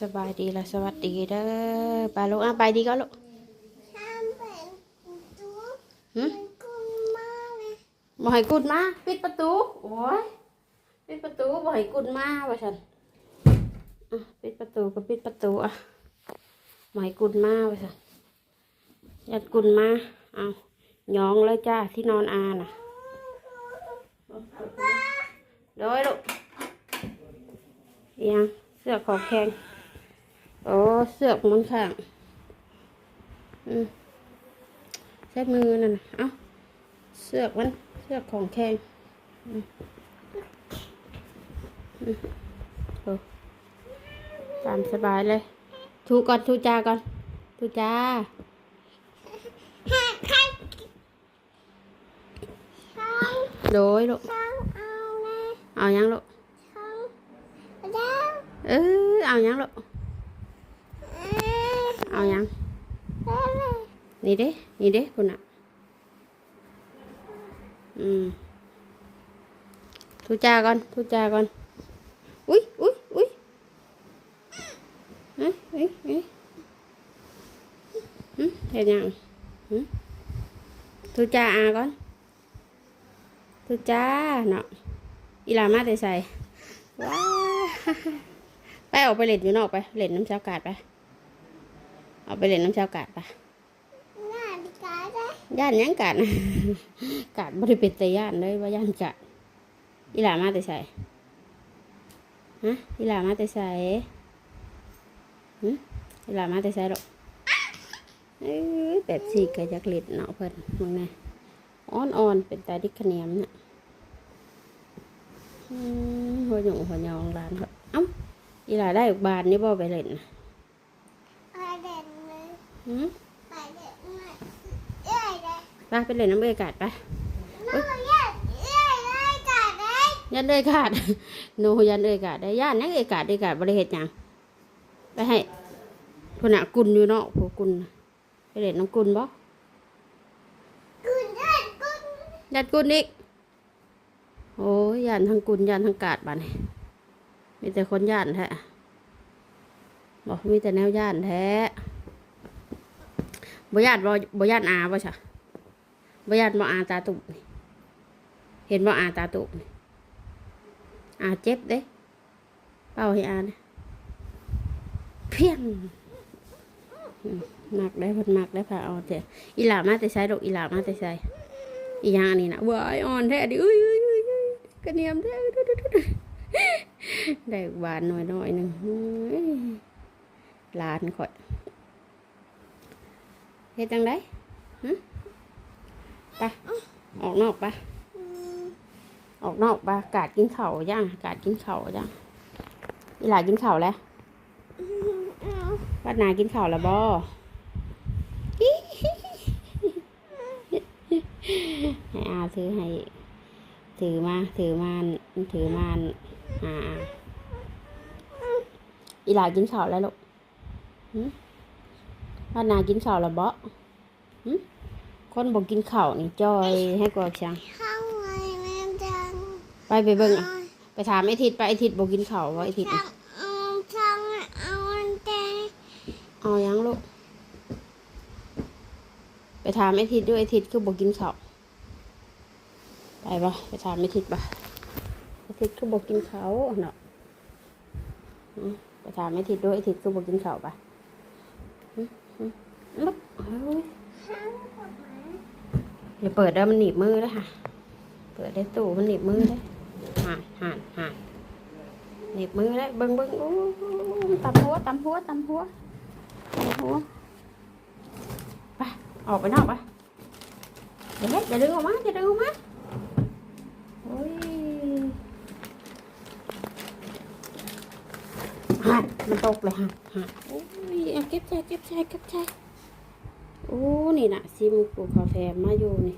สบายดีละสวัสดีเด้อไปลูกอะไปดีก็ลูกทำเป็นตู้หึมันกุ้งมากเลยบ่ให้กุดมา ปิดประตู โอ้ย ปิดประตูบ่ให้กุดมาว่าฉันอะปิดประตูก็ปิดประตูอะบ่ให้กุดมาว่าฉันยัดกุดมาเอายองเลยจ้าที่นอนอาน่ะโดยลูกเอียัง เสือกของแข็งโอ้เสือกมันข้างอืมใช้มือนั่นน่ะเอ้าเสือกมันเสือกของแข็งอืมอืมโอ้ตามสบายเลยทูก่อนทูจาก่อนทูจาให้ใครช่องโดยลูกช่องเอาเลยเอายังลูกช่องแล้วเออเอายังลูกเอ๊ะเอายังนี่เด้ นี่เด้คุณอะ อืมทูจาก่อนทูจาก่อนอุ้ยอุ้ยอุ้ยเฮ้ยเฮ้ยเฮ้ยเห็นยังทูจาอาก่อนทูจาเนาะอีหลามาแต่ใส่ว้า ไปออกไปเล่นอยู่นอกไปเล่นน้ำชาวกาดไปออกไปเล่นน้ำชาวกาดไปหน้าดีกาได้ย่านหยังกัดกัดบริเป็นแต่ย่านเลยว่าย่านกัดอีหลามาแต่ใส่ฮะอีหลามาแต่ใส่หึอีหลามาแต่ใส่หรอกเอ้ยแบบสีกระยักเล็ดเนาะเพิ่นมึงไงอ่อนอ่อนๆเป็นตาดิกขะเนียมน่ะอืมหัวหยงหัวยองร้านเขาเอ้า อีหลาได้อีกบานนี่บ่ไปเล่นนะไปเด่นเลยหึไปเด่นเลยเอ้ยเลยไปไปเล่นน้ำเบยกาดไปน้องเอ้ยเอ้ยเลยกาได้ยันเอยกาดโนยันเอยกาดได้ย่านยังเอยกาดเอยกาดบริเหตุยังไปให้คนน่ะกุลอยู่เนาะพวกกุลน่ะไปเล่นน้องกุลบ่กุนเอ้ยกุนยันกุลอีกโอ้ยยันทั้งกุลยันทั้งกาดบ้านี่ มีแต่คนย่านแท้บอกมีแต่แนวย่านแท้บ่ย่านบบ่ย่านอาบ่ใช่บ่ย่านบ่อาตาตุกนี่เห็นบ่อาตาตุกอาเจ็บเด้ เป้าให้อาเนี่ยเพียงอืมมักได้พันมักได้ผ่าเอาเถอะอีหลามาแต่ใช้ดอกอีหลามาแต่ใช้อีหยังนี้นะว้ายอ่อนแท้ดิอุ้ยอุ้ยอุ้ยอุ้ยกระเนียมแท้ ได้บานหน่อยหน่อยหนึ่งหลานข่อยเฮ็ดจังไดไปออกนอกไปอออกนอกไปกาดกินเข่าย่างกาดกินเข่าย่างอีหลากินเข่าแล้วเอาวัดนากินเข้าแล้วบอให้อาถือให้ ถือมา ถือมานถือมาน อ่าอีหลากินข้าวแล้วลูกหึวัดนากินข้าวแล้วบอหึคนบอกกินข้าวนี่จอยให้กว่าช่างเข้าไว้แม่จังไปไปเบิ่งอะไปถามไอ้ทิดไปไอ้ทิดบอกกินข้าวว่าไอ้ทิดช่าน่ะงเอาช่างเอาอันเตะเอายังลูกไปถามไอ้ทิดด้วยไอ้ทิดคือบอกกินข้าวไปบ่ไปถามไอ้ทิดบ่ไอ้ ทิดคือบอกกินเขาเนาะอืมไปถามไอ้ทิดด้วยไอ้ทิดคือบอกกินเขาปะอืมอืมลุกเฮ้ยช่างกดไหมอย่าเปิดแล้มันหนีบมือแล้วค่ะ เปิดได้ตู้มันหนีบมือได้ห่านห่านห่านหนีบมือได้เบิ้งเบิ้งอู้ตำหัวตำหัวตำหัวตำหัวไปออกไปนอกไปเดี๋ยวอย่าดึงออกมาอย่าดึงออกมาโอ้ย ห่านมันตกเลยห่านห่านโอ้ยเอาเก็บใจเก็บใจเก็บใจโอ้นี่นะซิมกูเขาแถมมาอยู่นี่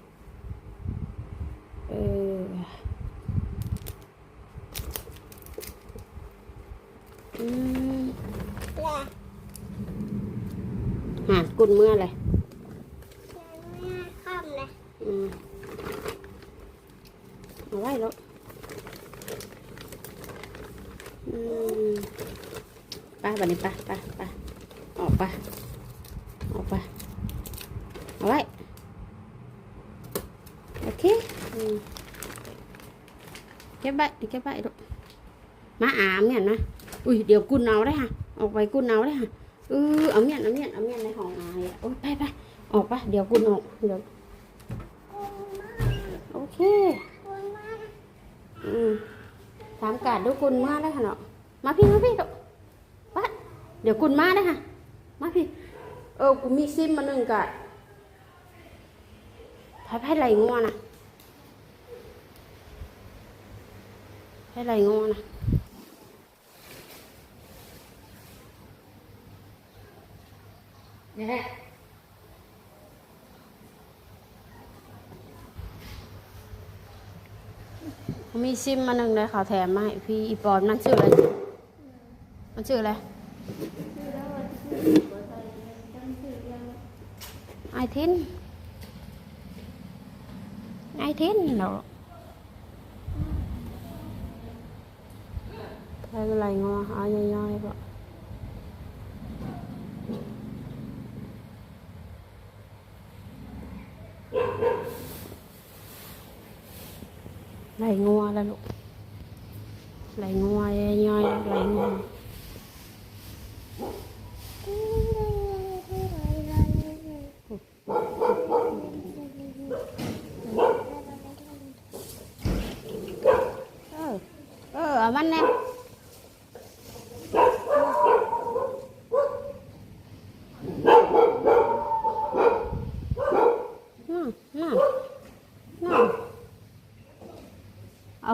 เอออืมแหละหากุนเมื่อเลย ยังไม่ค่ำเลย อืมเอาไว้แล้ วอืมไปบัดนี้ไปไปไปออกไปออกไปเอาไว้โอเคเก็บไว้เก็บไว้ลูกมาอามเนี่ยนะอุ้ยเดี๋ยวกุนเอาได้ค่ะ ออกไปกุนเอาได้ค่ะเออเอาเมียนเอาเมียนเอาเมียนในห้องอาเนี่ยโอ้ยไปไปออกไปเดี๋ยวกุนออกเดี๋ยวโอเคอืมถามกาดดูกุนมาได้ค่ะเนาะมาพี่มาพี่เถอะวัด เดี๋ยวกุนมาได้ค่ะ มาพี่ เออกูมีซิมมาหนึ่งกาดพายพายไหลงัวนะพายไหลงัวนะเนี่ยมีซิมมาหนึ่งเลยเขาแถมมาให้พี่อีปอนมันชื่ออะไร มันชื่ออะไร ai thiên ai thiên nó thay cái này ngon, ai nhoi nhoi vậy? Lại ngua là lụ lại ngua nhoi lại ngua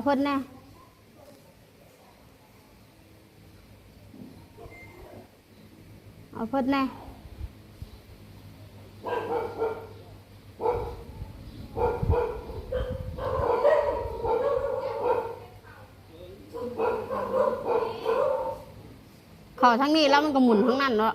เอาเพิ่นแน่เอาเพิ่นแน่เขอทั้งนี้แล้วมันก็หมุนทั้งนั้นเนาะ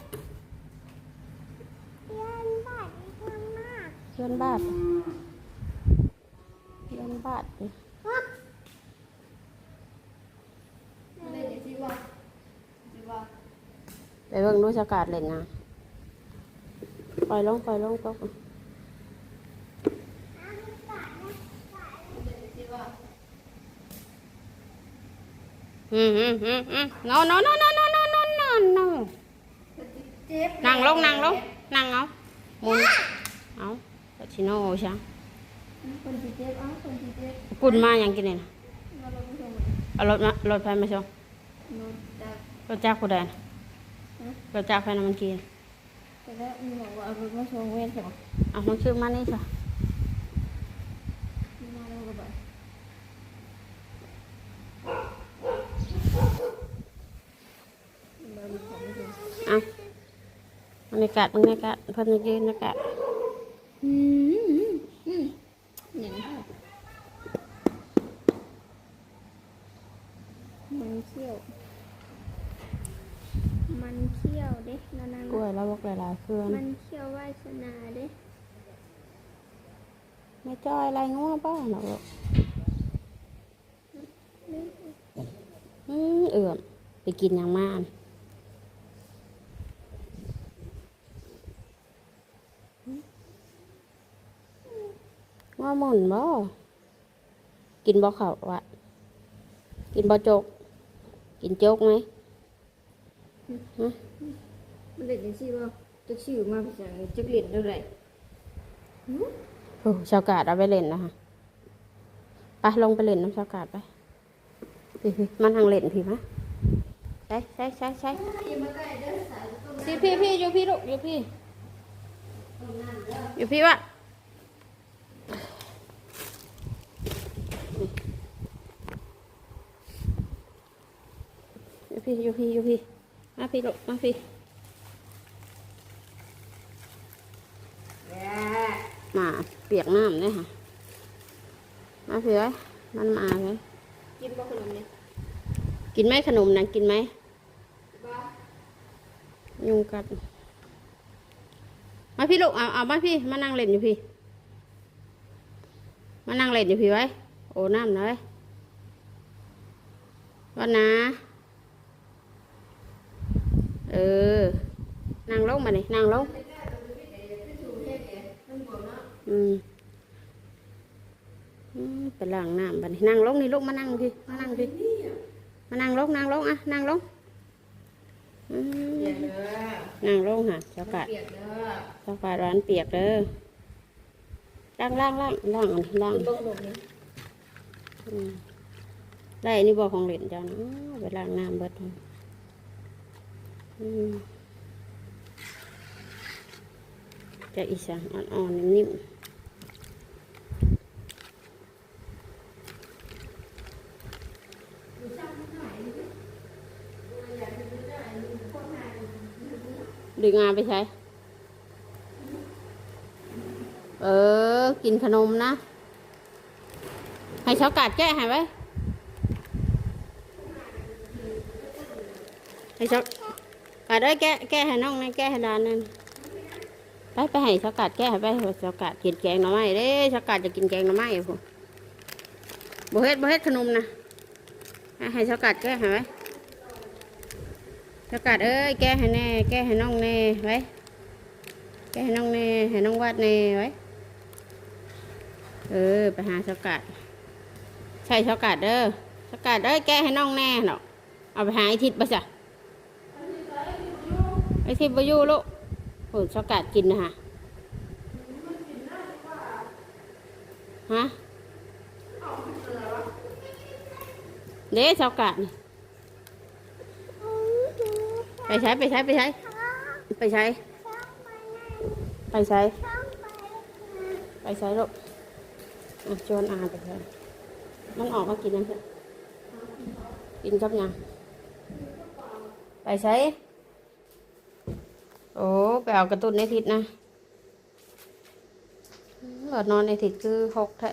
พื่อนบ้านเพื่อนบ้านอะไรเดี๋ยวสิบ่สิบ่ไปเบิ่งดูสกาดเล่นนะปล่อยลงปล่อยลงตกสิบ่อืมอืมอืมอืม no no no no no no no no no เจ็บนั่งลงนั่งลงนั่งเอาหมุนเอา ปชิโน่ใช่คนสิเจ็บเอ้าคนสิเจ็บกุนมาอย่างกินนี่นะมาลงผู้ชมเอารถมารถไฟมาชมโนดจากรถจักรผู้ใดน่ะรถจักรไฟน้ำมันกินแต่แล้วมีบอกว่าเอารถมาชงเว้นใช่บ่เอามันชื่อมานี่จ้ะมาแล้วก็บ่บ่มีของไม่ถึงเอาบรรยากาศบรรยากาศเพิ่นยืนบรรยากาศ อืมอืมอย่างนี้มันเขี้ยว มันเขี้ยวเด้นานา กล้วยแล้วบอกหลายๆเครื่องมันเขี้ยววาสนาเด้ไม่จ้อยอะไรง้อบ้าหรอกลูกอืมเอื่อมไปกินย่างมาก ง้อหมุนบ่กินบ่เขาวะกินบ่โจก กินโจกไหมมันเด็ดยังซี่ว่าจะชื่อมาภาษาจักเรียนเท่าไหร่โอ้ชาวกาดเอาไปเล่นนะคะไปลงไปเล่นน้ำชาวกาดไปพี่พี่มันทางเล่นพี่มะใช่ใช่ใช่ใช่พี่พี่พี่อยู่พี่ลูกอยู่พี่อยู่พี่วะ พี่อยู่พี่อยู่พี่มาพี่ลูกมาพี่มาเปียกน้ำเลยค่ะ มาพี่ไว้มันมาไว้กินบ่ขนมนี่กินไหมขนมนะกินไหมบ่ยุงกัดมาพี่ลูกเอาเอามาพี่มานั่งเล่นอยู่พี่ มานั่งเล่นอยู่พี่ไว้ โอ้น้ำหน่อยก็นะ เออนั่งลงมานี่นั่งลงอืมอืมไปล้างน้ำบัดนี้นั่งลงนี่ลูกมานั่งพี่มานั่งพี่มานั่งลงนั่งลงอะนั่งลงอืมนั่งลงค่ะเจ้ากาดเปียกเด้อเจ้ากาดร้านเปียกเด้อล้างล้างล้างล้างอันนี้ล้างกินบ่ขนมนี่อืมได้อันนี่บอกของเหรียญเจ้านะอ้าวไปล้างน้ำเบิดอืม จะอีสานอ่อนๆนิ่มๆดึงงาไปใช้ เออ กินขนมนะ ให้ช็อกาดแก้ให้ไว้ให้ช็อก กาดเอ้ยแก้แก้ให้น้องนะแก้ให้ดานนั่นไปไปให้ชกโกาดแก้ให้ไปให้ช็อกโกาดกินแกงหน่อไม้เด้ชกโกาดจะกินแกงหน่อไม้พุ่นบ่เฮ็ดบ่เฮ็ดขนมนะให้ชกโกาดแก้ให้ไว้ช็อกโกาดเอ้ยแก้ให้แน่แก้ให้น้องแน่ไว้แก้ให้น้องแน่ให้น้องวาดแน่ไว้เออไปหาชกโกาดใช่ชกโกาดเด้อชกโกาดเอ้ยแกะให้น้องแน่เนาะเอาไปหาไอทิศไปจ้ะ ไอทิศไปยู่ลูกโอ้ช็อกโกาดกินนะฮะฮะเด้ช็กโกาดไปใช้ไปใช้ไปใช้ ไปใช้ ไปใช้ ไปใช้ลูกชวนอาไปใช้มันออกมากินยังไงกินกับยังไปใช้ โอ้ไปเอากระตุ้นในทิศนะหลอดนอนในทิศคือหกแท้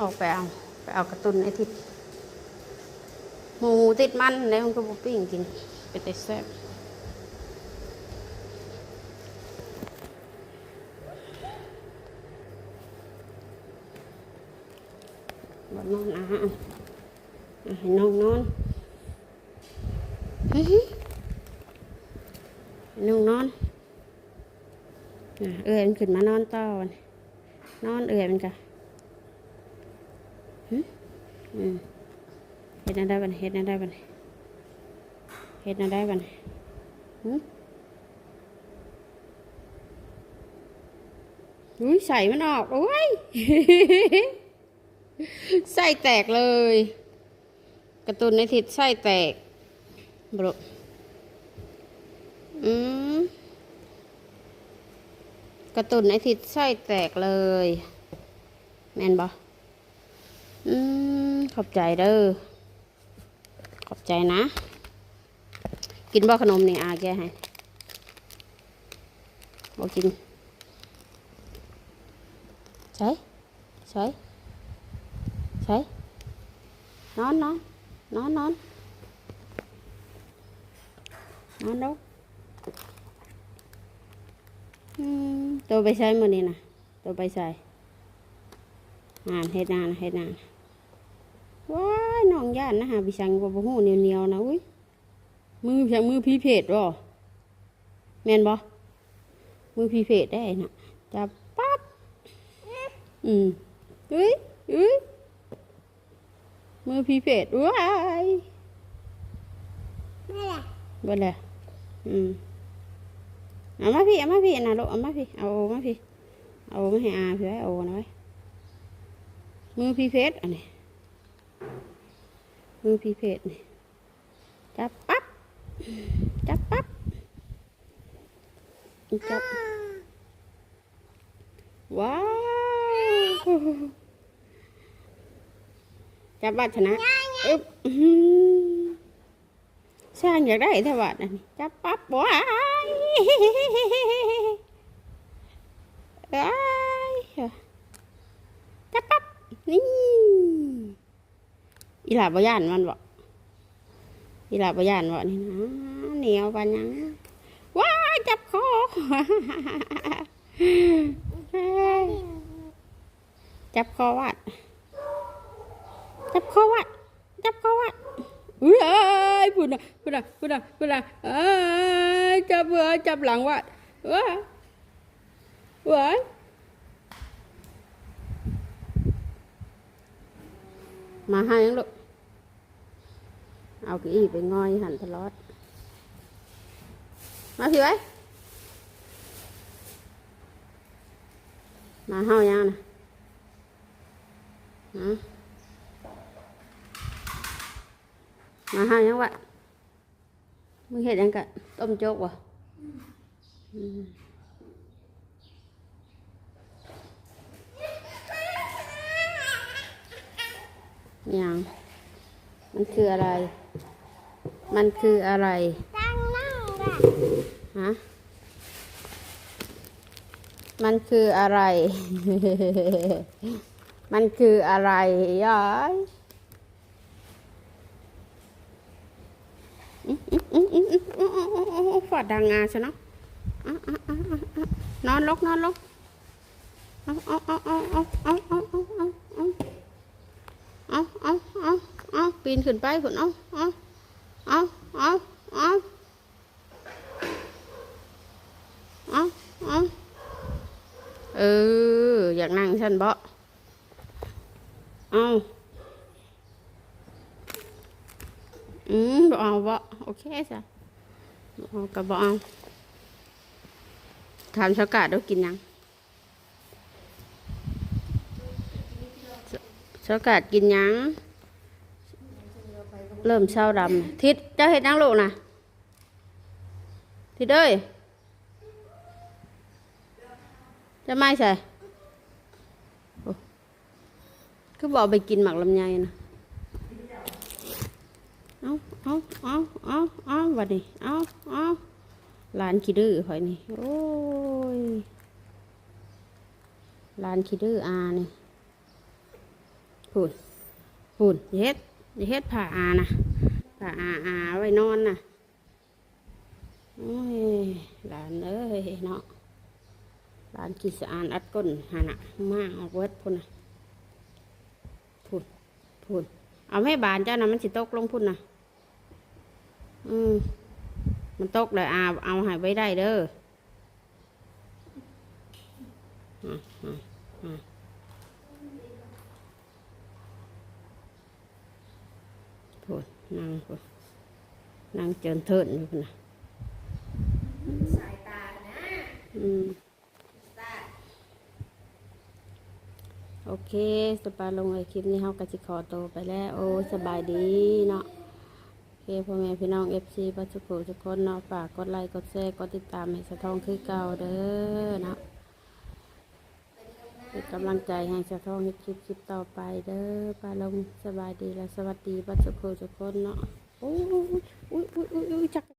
ออกไปเอาไปเอากระตุ้นในทิศหมูติดมันแล้วมันก็บุปิ้งกินไปแต่แซ่บบนนอนอะอะให้น้องนอนอื้อหือให้ น้องนอนเอื้อยมันขึ้นมานอนต่อนนอนเอื้อยมันกะหึอืมเฮ็ดอะไรบ้านเฮ็ดอะไรบ้านเฮ็ดอะไรบ้านอุ้ยใส่มันออกโอ้ยไส้แตกเลย กระตุนในทิศไส้แตก บรุอืมกระตุนในทิศไส้แตกเลย แมนบออืมขอบใจเด้อ ขอบใจนะ กินบ่ขนมนี่อาแกให้บ่กินใช่ใช่ใช่นอนนอนนอนนอน นอน đâu อืมตัวไปใช้มือนี่นะตัวไปใส่งานเฮ็ดงานเฮ็ดงานว้ายน้องย่านนะฮะพี่ชังบ่บ่ฮู้เหนียวๆนะอุ้ยมือพี่มือพี่เพจบ่แม่นบ่มือพี่เพจได้น่ะจับปั๊บอืมเอ้ยเอ้ยมือพีเพจว้ายไม่ล่ะบ่เลย อืมเอามาพี่เอามาพี่นะลูกเอามาพี่เอาโอมาพี่เอาโอมาให้อาพี่ไว้เอาโอนะไว้มือพีเพจอันนี้มือพีเพจนี่จับปั๊บจับปั๊บจับว้าวจับวัดชนะอึ๊บอื้อหือ สร้างอยากได้แต่วัดอันจับปั๊บว้ายอ้ายจับปั๊บนี่อีหลาบย่านมันบอกอีหลาบย่านบอกนี่นะเหนียวปันยังว้ายจับคอจับคอวัดจับคอวัดจับคอวัด ui ai, vừa nào vừa nào vừa nào vừa nào. Ai chập vừa chập lặng quá. Vừa vừa mà hai anh lúc ao cái gì phải hẳn thật lót. Mà phiêu mà hao nhau hả? มาห้ายังวะมึงเห็ดยังกะต้มโจ๊กวะอย่างมันคืออะไร มันคืออะไรตั้งน้องฮะมันคืออะไร มันคืออะไรย้อย ฟอดดังงาใช่เนาะอะอะอะอะอะนอนลกนอนลกเอาเอาเอาเอาเอาเอาเอาเอาเอาเอาเอาเอาเอาเอาปีนขึ้นไปผุนเอาเอาเอาเอาเอาเอาเอาเอออยากนั่งฉันบ่เอา อืมบ่เอาบ่โอเคจ้ะบ่เอากับบ่เอาถามชาวกาดเรากินยังชาวกาดกินยังเริ่มเช้าดำทิศเจ้าเห็ดนังลูกนะทิศเอ้ยจะไม่ใช่โอ้คือบอกไปกินหมักลำไยนะ เอาเอาเอาเอาเอาวัดนี้เอาเอาหลานขี้ดื้อหอยนี่ โอ้ยหลานขี้ดื้ออานี่พูดพูดอย่าเฮ็ดอย่าเฮ็ดผ่าอานะผ่าอาอาไว้นอนนะโอ้ยหลานเอ้ยเนาะร้านกิสอานอัดก้นหานะมาเอาเวิดพุ่นนะพุ่นพุ่นเอาให้บานเจ้านะมันสิตกลงพุ่นนะ อืมมันตกเลยอาเอาใหายไว้ได้เด้ออะอะอะพุ่นนั่งพุ่นนั่งเจินเทินอยู่พุ่นนะ อืมโอเค สปาลงไอคลิปนี้เฮาก็สิขอตัวไปแล้ว โอ้ สบายดีเนาะโอเค พ่อแม่พี่น้อง FC ปัจจุบันทุกคนเนาะฝากกดไลค์กดแชร์กดติดตามให้สะท้องคือเก่าเด้อเนาะเป็นกำลังใจให้สะท้องให้คลิปคลิปต่อไปเด้อปาลงสบายดีและสวัสดีปัจจุบันทุกคนเนาะโอ้ยอุ้ยอุ้ยอุ้ยอุ้ยจัก